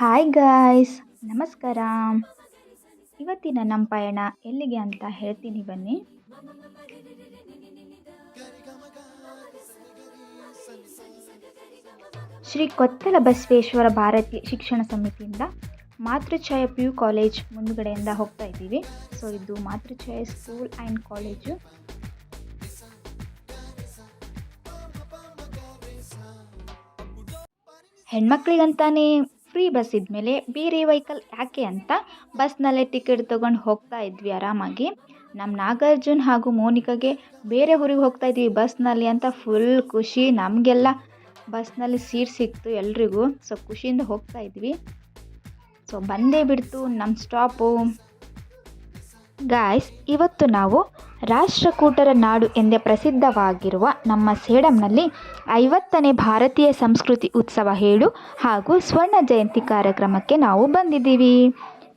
Hi guys ನಮಸ್ಕಾರ. ಇವತ್ತಿನ ನಮ್ಮ ಪಯಣ ಎಲ್ಲಿಗೆ ಅಂತ ಹೇಳ್ತೀನಿ ಬನ್ನಿ. ಶ್ರೀ ಕೊತ್ತಲ ಬಸವೇಶ್ವರ ಭಾರತಿ ಶಿಕ್ಷಣ ಸಮಿತಿಯಿಂದ ಮಾತೃಛಾಯ ಪಿ ಯು ಕಾಲೇಜ್ ಮುಂದುಗಡೆಯಿಂದ ಹೋಗ್ತಾ ಇದ್ದೀವಿ. ಸೊ ಇದು ಮಾತೃಛಾಯ ಸ್ಕೂಲ್ ಆ್ಯಂಡ್ ಕಾಲೇಜು ಹೆಣ್ಮಕ್ಳಿಗಂತಾನೆ ಫ್ರೀ ಬಸ್ ಇದ್ಮೇಲೆ ಬೇರೆ ವೆಹಿಕಲ್ ಯಾಕೆ ಅಂತ ಬಸ್ನಲ್ಲೇ ಟಿಕೆಟ್ ತೊಗೊಂಡು ಹೋಗ್ತಾ ಇದ್ವಿ ಆರಾಮಾಗಿ. ನಮ್ಮ ನಾಗಾರ್ಜುನ್ ಹಾಗೂ ಮೋನಿಕಾಗೆ ಬೇರೆ ಊರಿಗೆ ಹೋಗ್ತಾ ಇದ್ವಿ ಬಸ್ನಲ್ಲಿ ಅಂತ ಫುಲ್ ಖುಷಿ. ನಮಗೆಲ್ಲ ಬಸ್ನಲ್ಲಿ ಸೀಟ್ ಸಿಕ್ತು ಎಲ್ರಿಗೂ. ಸೊ ಖುಷಿಯಿಂದ ಹೋಗ್ತಾ ಇದ್ವಿ. ಸೊ ಬಂದೇ ಬಿಡ್ತು. ನಮ್ಮ ಸ್ಟಾಪು ಗಾಯ್ಸ್ ಇವತ್ತು ನಾವು ರಾಷ್ಟ್ರಕೂಟರ ನಾಡು ಎಂದೇ ಪ್ರಸಿದ್ಧವಾಗಿರುವ ನಮ್ಮ ಸೇಡಂನಲ್ಲಿ ಐವತ್ತನೇ ಭಾರತೀಯ ಸಂಸ್ಕೃತಿ ಉತ್ಸವ ಹೇಳು ಹಾಗೂ ಸ್ವರ್ಣ ಜಯಂತಿ ಕಾರ್ಯಕ್ರಮಕ್ಕೆ ನಾವು ಬಂದಿದ್ದೀವಿ.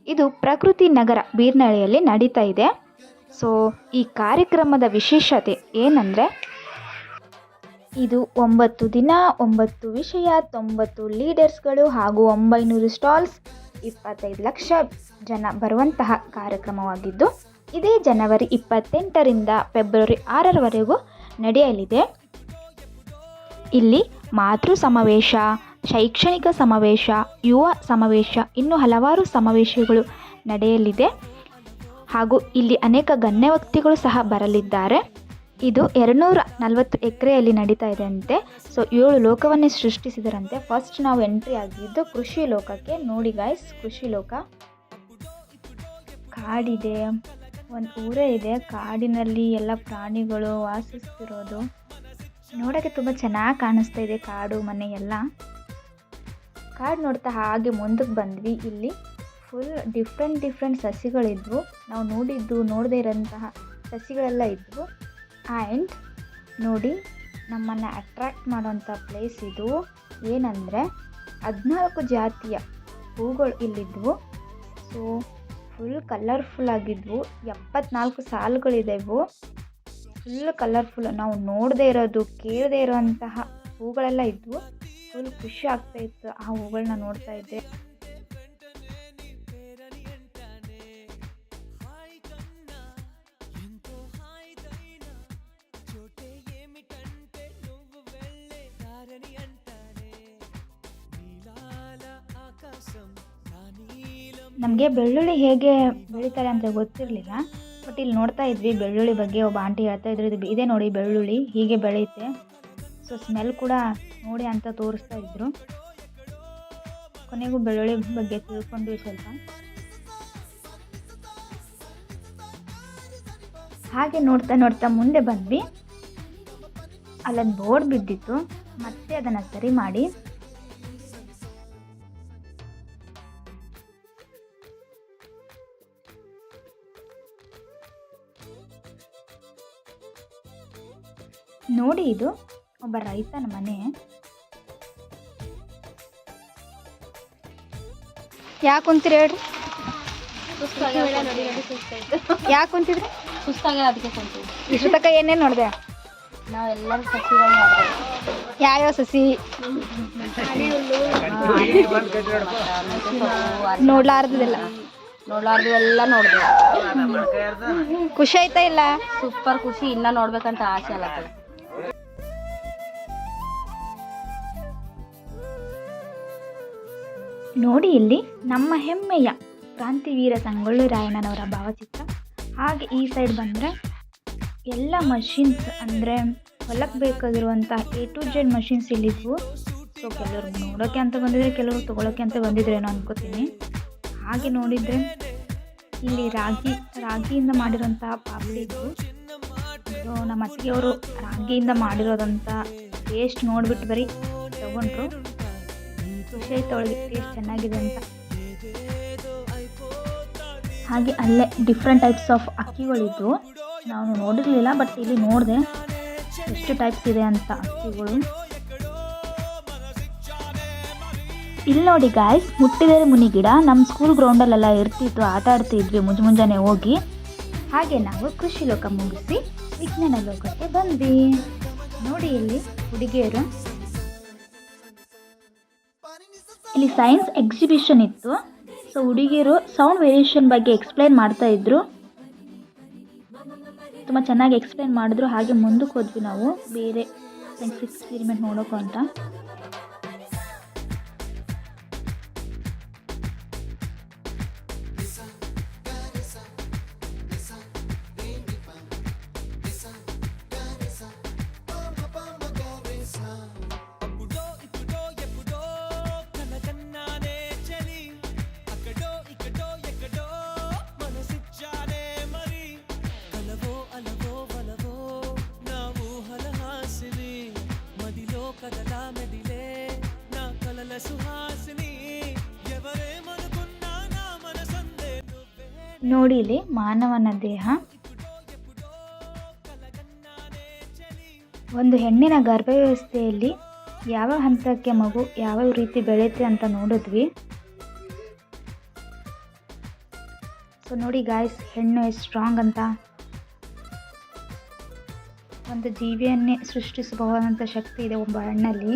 ಇದು ಪ್ರಕೃತಿ ನಗರ ಬೀರ್ನಳ್ಳಿಯಲ್ಲಿ ನಡೀತಾ ಇದೆ. ಸೊ ಈ ಕಾರ್ಯಕ್ರಮದ ವಿಶೇಷತೆ ಏನಂದರೆ, ಇದು ಒಂಬತ್ತು ದಿನ, ಒಂಬತ್ತು ವಿಷಯ, ತೊಂಬತ್ತು ಲೀಡರ್ಸ್ಗಳು ಹಾಗೂ ಒಂಬೈನೂರು ಸ್ಟಾಲ್ಸ್, ಇಪ್ಪತ್ತೈದು ಲಕ್ಷ ಜನ ಬರುವಂತಹ ಕಾರ್ಯಕ್ರಮವಾಗಿದ್ದು, ಇದೇ ಜನವರಿ ಇಪ್ಪತ್ತೆಂಟರಿಂದ ಫೆಬ್ರವರಿ ಆರರವರೆಗೂ ನಡೆಯಲಿದೆ. ಇಲ್ಲಿ ಮಾತೃ ಸಮಾವೇಶ, ಶೈಕ್ಷಣಿಕ ಸಮಾವೇಶ, ಯುವ ಸಮಾವೇಶ, ಇನ್ನೂ ಹಲವಾರು ಸಮಾವೇಶಗಳು ನಡೆಯಲಿದೆ. ಹಾಗೂ ಇಲ್ಲಿ ಅನೇಕ ಗಣ್ಯ ವ್ಯಕ್ತಿಗಳು ಸಹ ಬರಲಿದ್ದಾರೆ. ಇದು ಎರಡುನೂರ ನಲವತ್ತು ಎಕರೆಯಲ್ಲಿ ನಡೀತಾ ಇದೆ ಅಂತೆ ಸೊ ಏಳು ಲೋಕವನ್ನೇ ಸೃಷ್ಟಿಸಿದರಂತೆ. ಫಸ್ಟ್ ನಾವು ಎಂಟ್ರಿ ಆಗಿದ್ದು ಕೃಷಿ ಲೋಕಕ್ಕೆ. ನೋಡಿ ಗಾಯ್ಸ್ ಕೃಷಿ ಲೋಕ. ಕಾಡಿದೆ. ಒಂದು ಊರೇ ಇದೆ. ಕಾಡಿನಲ್ಲಿ ಎಲ್ಲ ಪ್ರಾಣಿಗಳು ವಾಸಿಸ್ತಿರೋದು. ನೋಡೋಕ್ಕೆ ತುಂಬ ಚೆನ್ನಾಗಿ ಕಾಣಿಸ್ತಾ ಇದೆ ಕಾಡು, ಮನೆ ಎಲ್ಲ. ಕಾಡು ನೋಡ್ತಾ ಹಾಗೆ ಮುಂದಕ್ಕೆ ಬಂದ್ವಿ. ಇಲ್ಲಿ ಫುಲ್ ಡಿಫ್ರೆಂಟ್ ಡಿಫ್ರೆಂಟ್ ಸಸಿಗಳಿದ್ವು. ನಾವು ನೋಡಿದ್ದು, ನೋಡದೇ ಇರೋಂತಹ ಸಸಿಗಳೆಲ್ಲ ಇದ್ವು. ಆ್ಯಂಡ್ ನೋಡಿ, ನಮ್ಮನ್ನು ಅಟ್ರ್ಯಾಕ್ಟ್ ಮಾಡೋಂಥ ಪ್ಲೇಸ್ ಇದು. ಏನಂದರೆ ಹದಿನಾಲ್ಕು ಜಾತಿಯ ಹೂಗಳು ಇಲ್ಲಿದ್ವು. ಸೊ ಫುಲ್ ಕಲರ್ಫುಲ್ ಆಗಿದ್ವು. ಎಪ್ಪತ್ನಾಲ್ಕು ಸಾಲುಗಳಿದೆವು. ಫುಲ್ ಕಲರ್ಫುಲ್ ನಾವು ನೋಡದೇ ಇರೋದು, ಕೇಳದೇ ಇರೋಂತಹ ಹೂಗಳೆಲ್ಲ ಇದ್ವು. ಫುಲ್ ಖುಷಿ ಆಗ್ತಾಯಿತ್ತು ಆ ಹೂಗಳನ್ನ ನೋಡ್ತಾ ಇದ್ದೆ. ನಮಗೆ ಬೆಳ್ಳುಳ್ಳಿ ಹೇಗೆ ಬೆಳೀತಾರೆ ಅಂತ ಗೊತ್ತಿರಲಿಲ್ಲ. ಬಟ್ ಇಲ್ಲಿ ನೋಡ್ತಾ ಇದ್ವಿ ಬೆಳ್ಳುಳ್ಳಿ ಬಗ್ಗೆ ಒಬ್ಬ ಆಂಟಿ ಹೇಳ್ತಾ ಇದ್ರು, ಇದು ಇದೇ ನೋಡಿ ಬೆಳ್ಳುಳ್ಳಿ ಹೀಗೆ ಬೆಳೆಯುತ್ತೆ. ಸೊ ಸ್ಮೆಲ್ ಕೂಡ ನೋಡಿ ಅಂತ ತೋರಿಸ್ತಾ ಇದ್ರು. ಕೊನೆಗೂ ಬೆಳ್ಳುಳ್ಳಿ ಬಗ್ಗೆ ತಿಳ್ಕೊಂಡ್ವಿ ಸ್ವಲ್ಪ. ಹಾಗೆ ನೋಡ್ತಾ ನೋಡ್ತಾ ಮುಂದೆ ಬಂದ್ವಿ. ಅಲ್ಲೊಂದು ಬೋರ್ಡ್ ಬಿದ್ದಿತ್ತು. ಮತ್ತೆ ಅದನ್ನು ಸರಿ ಮಾಡಿ ನೋಡಿ ಇದು ಒಬ್ಬ ರೈತನ ಮನೆ. ಯಾಕೆ ಕುಂತೀರಿ ಹೇಳ್ರಿ? ಯಾಕೆ ಕುಂತಿದ್ರಿ? ಸುಸ್ತಾಗ ಅದಕ್ಕೆ ಕುಂತೀವಿ ಇಷ್ಟು ತನಕ ಏನೇನು ನೋಡಿದೆ? ನಾವೆಲ್ಲರೂ ಸಸಿಗಳು ಯಾವ್ಯಾವ ಸಸಿ? ನೋಡ್ಲಾರ್ದಿಲ್ಲ ನೋಡ್ಲಾರ್ದು ಎಲ್ಲ ನೋಡಿದೆ ಖುಷಿ ಆಯ್ತಾ ಇಲ್ಲ? ಸೂಪರ್ ಖುಷಿ, ಇನ್ನ ನೋಡ್ಬೇಕಂತ ಆಸೆ ಆಗತ್ತೆ ನೋಡಿ ಇಲ್ಲಿ ನಮ್ಮ ಹೆಮ್ಮೆಯ ಕ್ರಾಂತಿವೀರ ಸಂಗೊಳ್ಳಿ ರಾಯಣ್ಣನವರ ಭಾವಚಿತ್ರ. ಹಾಗೆ ಈ ಸೈಡ್ ಬಂದರೆ ಎಲ್ಲ ಮಷಿನ್ಸ್ ಅಂದರೆ ಹೊಲಕ್ಕೆ ಬೇಕಾಗಿರುವಂಥ ಎ ಟು ಜೆಡ್ ಮಷಿನ್ಸ್ ಇಲ್ಲಿದ್ವು. ಸೊ ಕೆಲವರು ನೋಡೋಕ್ಕೆ ಅಂತ ಬಂದಿದ್ರೆ, ಕೆಲವರು ತೊಗೊಳಕ್ಕೆ ಅಂತ ಬಂದಿದ್ರೇನೋ ಅನ್ಕೋತೀನಿ. ಹಾಗೆ ನೋಡಿದರೆ ಇಲ್ಲಿ ರಾಗಿ, ರಾಗಿಯಿಂದ ಮಾಡಿರೋಂಥ ಪಾಪಡಿ ಸೊ ನಮ್ಮ ಅತ್ತಿಗೆಯವರು ರಾಗಿಯಿಂದ ಮಾಡಿರೋದಂಥ ಟೇಸ್ಟ್ ನೋಡಿಬಿಟ್ಟು ಬರೀ ತಗೊಂಡ್ರು. ಆಯ್ತು ಅವಳಿಗೆ ಟೇಸ್ಟ್ ಚೆನ್ನಾಗಿದೆ ಅಂತ. ಹಾಗೆ ಅಲ್ಲೇ ಡಿಫ್ರೆಂಟ್ ಟೈಪ್ಸ್ ಆಫ್ ಅಕ್ಕಿಗಳಿದ್ದು. ನಾನು ನೋಡಿರಲಿಲ್ಲ ಬಟ್ ಇಲ್ಲಿ ನೋಡಿದೆ ಎಷ್ಟು ಟೈಪ್ಸ್ ಇದೆ ಅಂತ ಅಕ್ಕಿಗಳು. ಇಲ್ಲಿ ನೋಡಿ ಗಾಯ್ಸ್ ಮುಟ್ಟಿದರೆ ಮುನಿ ಗಿಡ. ನಮ್ಮ ಸ್ಕೂಲ್ ಗ್ರೌಂಡಲ್ಲೆಲ್ಲ ಇರ್ತಿತ್ತು ಆಟ ಆಡ್ತಿದ್ವಿ, ಮುಂಜು ಮುಂಜಾನೆ ಹೋಗಿ. ಹಾಗೆ ನಾವು ಕೃಷಿ ಲೋಕ ಮುಗಿಸಿ ವಿಜ್ಞಾನ ಲೋಕಕ್ಕೆ ಬಂದ್ವಿ. ನೋಡಿ ಇಲ್ಲಿ ಹುಡುಗಿಯರು. ಇಲ್ಲಿ ಸೈನ್ಸ್ ಎಕ್ಸಿಬಿಷನ್ ಇತ್ತು. ಸೊ ಹುಡುಗಿಯರು ಸೌಂಡ್ ವೇರಿಯೇಷನ್ ಬಗ್ಗೆ ಎಕ್ಸ್ಪ್ಲೈನ್ ಮಾಡ್ತಾ ಇದ್ರು. ತುಂಬ ಚೆನ್ನಾಗಿ ಎಕ್ಸ್ಪ್ಲೈನ್ ಮಾಡಿದ್ರು. ಹಾಗೆ ಮುಂದಕ್ಕೆ ಹೋದ್ವಿ ನಾವು. ಬೇರೆ ಸೈನ್ಸ್ ಎಕ್ಸ್ಪೆರಿಮೆಂಟ್ ನೋಡೋಕ್ಕೂ ಅಂತ ನೋಡಿ ಇಲ್ಲಿ ಮಾನವನ ದೇಹ. ಒಂದು ಹೆಣ್ಣಿನ ಗರ್ಭವ್ಯವಸ್ಥೆಯಲ್ಲಿ ಯಾವ ಹಂತಕ್ಕೆ ಮಗು ಯಾವ ರೀತಿ ಬೆಳೆಯುತ್ತೆ ಅಂತ ನೋಡಿದ್ವಿ. ಸೊ ನೋಡಿ ಗಾಯ್ಸ್ ಹೆಣ್ಣು ಎಷ್ಟು ಸ್ಟ್ರಾಂಗ್ ಅಂತ. ಒಂದು ಜೀವಿಯನ್ನೇ ಸೃಷ್ಟಿಸಬಹುದಂಥ ಶಕ್ತಿ ಇದೆ ಒಬ್ಬ ಹೆಣ್ಣಲ್ಲಿ.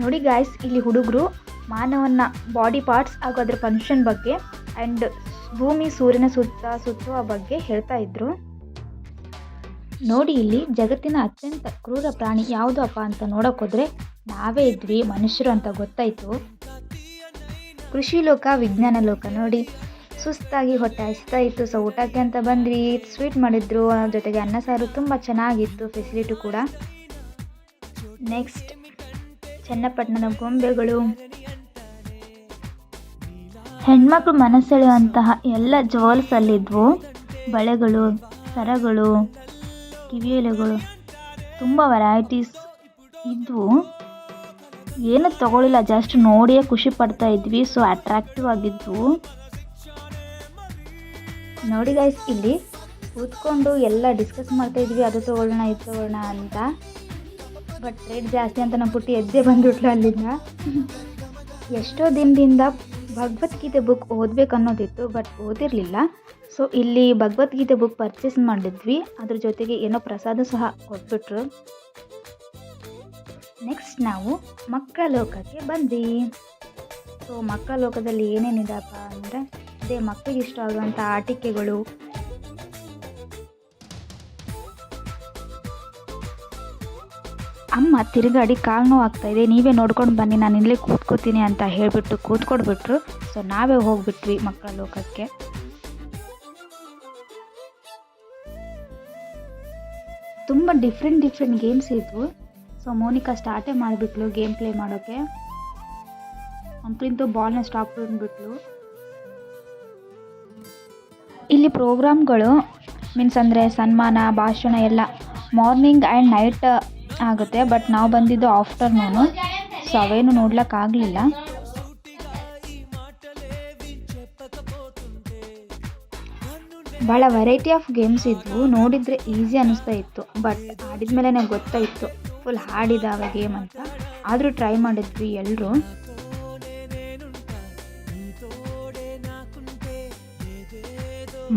ನೋಡಿ ಗಾಯ್ಸ್ ಇಲ್ಲಿ ಹುಡುಗರು ಮಾನವನ ಬಾಡಿ ಪಾರ್ಟ್ಸ್ ಹಾಗೂ ಅದರ ಫಂಕ್ಷನ್ ಬಗ್ಗೆ ಆ್ಯಂಡ್ ಭೂಮಿ ಸೂರ್ಯನ ಸುತ್ತ ಸುತ್ತುವ ಬಗ್ಗೆ ಹೇಳ್ತಾ ಇದ್ರು. ನೋಡಿ ಇಲ್ಲಿ ಜಗತ್ತಿನ ಅತ್ಯಂತ ಕ್ರೂರ ಪ್ರಾಣಿ ಯಾವುದು ಅಪ್ಪ ಅಂತ ನೋಡೋಕ್ಕೋದ್ರೆ ನಾವೇ ಇದ್ವಿ, ಮನುಷ್ಯರು ಅಂತ ಗೊತ್ತಾಯ್ತು. ಕೃಷಿ ಲೋಕ, ವಿಜ್ಞಾನ ಲೋಕ ನೋಡಿ. ಸುಸ್ತಾಗಿ ಹೊಟ್ಟೆ ಹಸ್ತಾ ಇತ್ತು, ಸೊ ಊಟಕ್ಕೆ ಅಂತ ಬಂದ್ರಿ, ಸ್ವೀಟ್ ಮಾಡಿದ್ರು ಜೊತೆಗೆ ಅನ್ನ ಸಾರು ತುಂಬ ಚೆನ್ನಾಗಿತ್ತು ಫೆಸಿಲಿಟಿ ಕೂಡ. ನೆಕ್ಸ್ಟ್ ಚನ್ನಪಟ್ಟಣದ ಗೊಂಬೆಗಳು. ಹೆಣ್ಮಕ್ಳು ಮನಸ್ಸೆಳೆಯುವಂತಹ ಎಲ್ಲ ಜುವೆಲ್ಸ್ ಅಲ್ಲಿದ್ವು ಬಳೆಗಳು, ಸರಗಳು, ಕಿವಿಯೆಲೆಗಳು, ತುಂಬ ವೆರೈಟೀಸ್ ಇದ್ವು. ಏನು ತಗೊಳ್ಳಿಲ್ಲ ಜಸ್ಟ್ ನೋಡಿಯೇ ಖುಷಿ ಪಡ್ತಾ ಇದ್ವಿ ಸೊ ಅಟ್ರಾಕ್ಟಿವ್ ಆಗಿದ್ವು. ನೋಡಿ ಗೈಸ್ ಇಲ್ಲಿ ಕೂತ್ಕೊಂಡು ಎಲ್ಲ ಡಿಸ್ಕಸ್ ಮಾಡ್ತಾ ಇದ್ವಿ, ಅದು ತಗೊಳ್ಳೋಣ, ಇದು ತಗೊಳ್ಳೋಣ ಅಂತ. ಬಟ್ ರೇಟ್ ಜಾಸ್ತಿ ಅಂತ ನಮ್ಮ ಪುಟ್ಟಿ ಎದ್ದೆ ಬಂದ್ಬಿಟ್ಲು ಅಲ್ಲಿಂದ. ಎಷ್ಟೋ ದಿನದಿಂದ ಭಗವದ್ಗೀತೆ ಬುಕ್ ಓದಬೇಕು ಅನ್ನೋದಿತ್ತು ಬಟ್ ಓದಿರಲಿಲ್ಲ. ಸೊ ಇಲ್ಲಿ ಭಗವದ್ಗೀತೆ ಬುಕ್ ಪರ್ಚೇಸ್ ಮಾಡಿದ್ವಿ. ಅದ್ರ ಜೊತೆಗೆ ಏನೋ ಪ್ರಸಾದ ಸಹ ಕೊಟ್ಬಿಟ್ರು. ನೆಕ್ಸ್ಟ್ ನಾವು ಮಕ್ಕಳ ಲೋಕಕ್ಕೆ ಬಂದ್ವಿ. ಸೊ ಮಕ್ಕಳ ಲೋಕದಲ್ಲಿ ಏನೇನಿದೆಪ್ಪ ಅಂದರೆ, ಅದೇ ಮಕ್ಕಳಿಗೆ ಇಷ್ಟ ಆಗುವಂಥ ಆಟಿಕೆಗಳು ಅಮ್ಮ ತಿರುಗಾಡಿ ಕಾಲು ನೋವು ಆಗ್ತಾ ಇದೆ, ನೀವೇ ನೋಡ್ಕೊಂಡು ಬನ್ನಿ, ನಾನು ಇಲ್ಲೇ ಕೂತ್ಕೋತೀನಿ ಅಂತ ಹೇಳಿಬಿಟ್ಟು ಕೂತ್ಕೊಡ್ಬಿಟ್ರು. ಸೊ ನಾವೇ ಹೋಗ್ಬಿಟ್ವಿ ಮಕ್ಕಳ ಲೋಕಕ್ಕೆ. ತುಂಬ ಡಿಫ್ರೆಂಟ್ ಡಿಫ್ರೆಂಟ್ ಗೇಮ್ಸ್ ಇದ್ವು. ಸೊ ಮೋನಿಕಾ ಸ್ಟಾರ್ಟೇ ಮಾಡಿಬಿಟ್ಲು ಗೇಮ್ ಪ್ಲೇ ಮಾಡೋಕ್ಕೆ ಅಂಪ್ರಿಂತು ಬಾಲ್ನ ಸ್ಟಾಪ್ ಬಿಟ್ಲು ಇಲ್ಲಿ ಪ್ರೋಗ್ರಾಮ್ಗಳು ಮೀನ್ಸ್ ಅಂದರೆ ಸನ್ಮಾನ, ಭಾಷಣ ಎಲ್ಲ ಮಾರ್ನಿಂಗ್ ಆ್ಯಂಡ್ ನೈಟ್ ಆಗುತ್ತೆ ಬಟ್ ನಾವು ಬಂದಿದ್ದು ಆಫ್ಟರ್ನೂನು ಸೊ ಅವೇನು ನೋಡ್ಲಿಕ್ಕಾಗಲಿಲ್ಲ ಭಾಳ ವೆರೈಟಿ ಆಫ್ ಗೇಮ್ಸ್ ಇದ್ವು. ನೋಡಿದರೆ ಈಸಿ ಅನ್ನಿಸ್ತಾ ಇತ್ತು ಬಟ್ ಆಡಿದ ಮೇಲೆ ಗೊತ್ತಾಯಿತ್ತು ಫುಲ್ ಹಾಡಿದಾವೆ ಗೇಮ್ ಅಂತ. ಆದರೂ ಟ್ರೈ ಮಾಡಿದ್ವಿ ಎಲ್ಲರೂ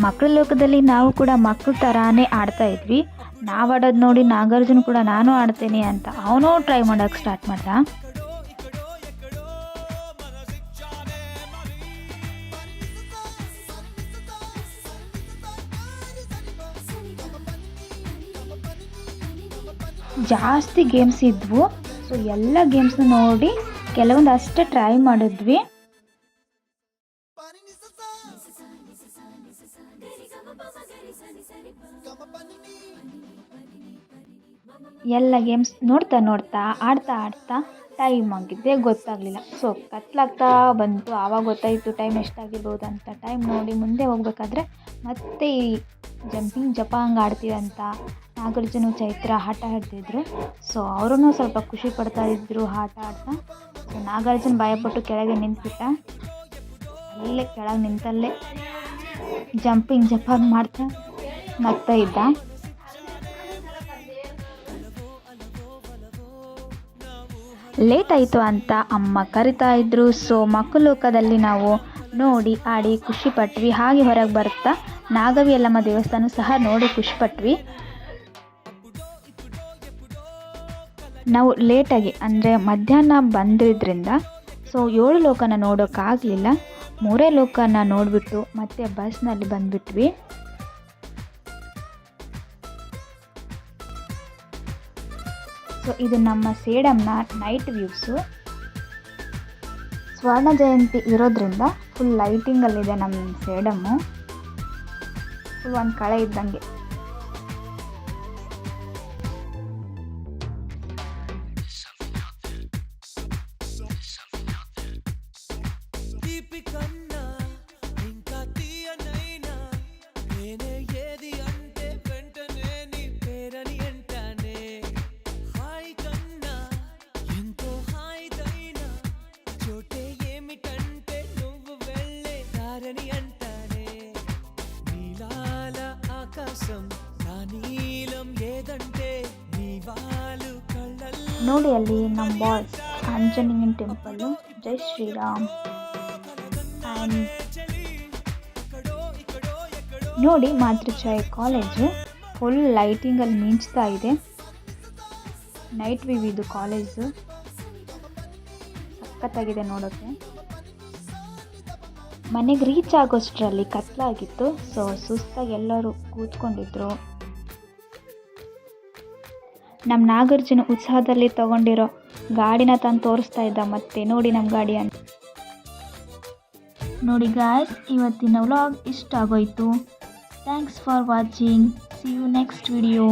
ಮಕ್ಕಳ ಲೋಕದಲ್ಲಿ ನಾವು ಕೂಡ ಮಕ್ಕಳ ಥರಾನೇ ಆಡ್ತಾ ಇದ್ವಿ. ನಾವು ಆಡೋದು ನೋಡಿ ನಾಗಾರ್ಜುನ ಕೂಡ ನಾನು ಆಡ್ತೀನಿ ಅಂತ ಅವನು ಟ್ರೈ ಮಾಡೋಕ್ಕೆ ಸ್ಟಾರ್ಟ್ ಮಾಡ್ದ. ಜಾಸ್ತಿ ಗೇಮ್ಸ್ ಇದ್ವು ಸೊ ಎಲ್ಲ ಗೇಮ್ಸ್ನ ನೋಡಿ ಕೆಲವೊಂದು ಅಷ್ಟೇ ಟ್ರೈ ಮಾಡಿದ್ವಿ. ಎಲ್ಲ ಗೇಮ್ಸ್ ನೋಡ್ತಾ ನೋಡ್ತಾ, ಆಡ್ತಾ ಆಡ್ತಾ ಟೈಮ್ ಆಗಿದ್ದೆ ಗೊತ್ತಾಗಲಿಲ್ಲ. ಸೊ ಕತ್ಲಾಗ್ತಾ ಬಂತು. ಆವಾಗ ಗೊತ್ತಾಯಿತು ಟೈಮ್ ಎಷ್ಟಾಗಿರ್ಬೋದು ಅಂತ. ಟೈಮ್ ನೋಡಿ ಮುಂದೆ ಹೋಗ್ಬೇಕಾದ್ರೆ ಮತ್ತೆ ಈ ಜಂಪಿಂಗ್ ಜಪಾಂಗ್ ಆಡ್ತೀವಂತ ನಾಗಾರ್ಜುನ ಚೈತ್ರ ಆಟ ಆಡ್ತಿದ್ರು. ಸೊ ಅವರೂ ಸ್ವಲ್ಪ ಖುಷಿ ಪಡ್ತಾ ಇದ್ದರು ಆಟ ಆಡ್ತಾ. ಸೊ ನಾಗಾರ್ಜುನ ಭಯಪಟ್ಟು ಕೆಳಗೆ ನಿಂತ್ಬಿಟ್ಟ. ಅಲ್ಲೇ ಕೆಳಗೆ ನಿಂತಲ್ಲೇ ಜಂಪಿಂಗ್ ಜಪಾಂಗ್ ಮಾಡ್ತಾ ನಗ್ತಾ ಇದ್ದ. ಲೇಟ್ ಆಯಿತು ಅಂತ ಅಮ್ಮ ಕರಿತಾ ಇದ್ರು. ಸೊ, ಮಕ್ಕಲೋಕದಲ್ಲಿ ನಾವು ನೋಡಿ ಆಡಿ ಖುಷಿ ಪಟ್ವಿ. ಹಾಗೆ ಹೊರಗೆ ಬರ್ತಾ ನಾಗವಿ ಯಲ್ಲಮ್ಮ ದೇವಸ್ಥಾನ ಸಹ ನೋಡಿ ಖುಷಿ ಪಟ್ವಿ. ನಾವು ಲೇಟಾಗಿ, ಅಂದರೆ ಮಧ್ಯಾಹ್ನ ಬಂದಿದ್ದರಿಂದ ಸೊ, ಏಳು ಲೋಕನ ನೋಡೋಕ್ಕಾಗಲಿಲ್ಲ ಮೂರೇ ಲೋಕನ ನೋಡಿಬಿಟ್ಟು ಮತ್ತೆ ಬಸ್ನಲ್ಲಿ ಬಂದುಬಿಟ್ವಿ. ಸೊ ಇದು ನಮ್ಮ ಸೇಡಮ್ನ ನೈಟ್ ವ್ಯೂಸು ಸ್ವರ್ಣ ಜಯಂತಿ ಇರೋದ್ರಿಂದ ಫುಲ್ ಲೈಟಿಂಗಲ್ಲಿದೆ ನಮ್ಮ ಸೇಡಮ್ಮು. ಫುಲ್ ಒಂದು ಕಳೆ ಇದ್ದಂಗೆ. ನೋಡಿ ಅಲ್ಲಿ ನಮ್ಮ ಬಾಯ್ಸ್ ಆಂಜನೇಯನ್ ಟೆಂಪಲ್ಲು ಜೈ ಶ್ರೀರಾಮ್. ಆ್ಯಂಡ್ ನೋಡಿ ಮಾತೃಚಾಯ್ ಕಾಲೇಜು ಫುಲ್ ಲೈಟಿಂಗಲ್ಲಿ ಮಿಂಚ್ತಾ ಇದೆ. ನೈಟ್ ವಿವ್ ಇದು ಕಾಲೇಜು ಸಖತ್ತಾಗಿದೆ ನೋಡೋಕ್ಕೆ ಮನೆಗೆ ರೀಚ್ ಆಗೋಷ್ಟರಲ್ಲಿ ಕತ್ಲಾಗಿತ್ತು ಸೊ ಸುಸ್ತಾಗಿ ಎಲ್ಲರೂ ಕೂತ್ಕೊಂಡಿದ್ರು. ನಮ್ಮ ನಾಗಾರ್ಜುನ ಉತ್ಸಾಹದಲ್ಲಿ ತಗೊಂಡಿರೋ ಗಾಡಿನ ತಂದು ತೋರಿಸ್ತಾ ಇದ್ದ ಮತ್ತೆ ನೋಡಿ ನಮ್ಮ ಗಾಡಿ ಅಂತ. ನೋಡಿ ಗಾಯ್ಸ್ ಇವತ್ತಿನ ವ್ಲಾಗ್ ಇಷ್ಟ ಆಗೋಯ್ತು. Thanks for watching see you next video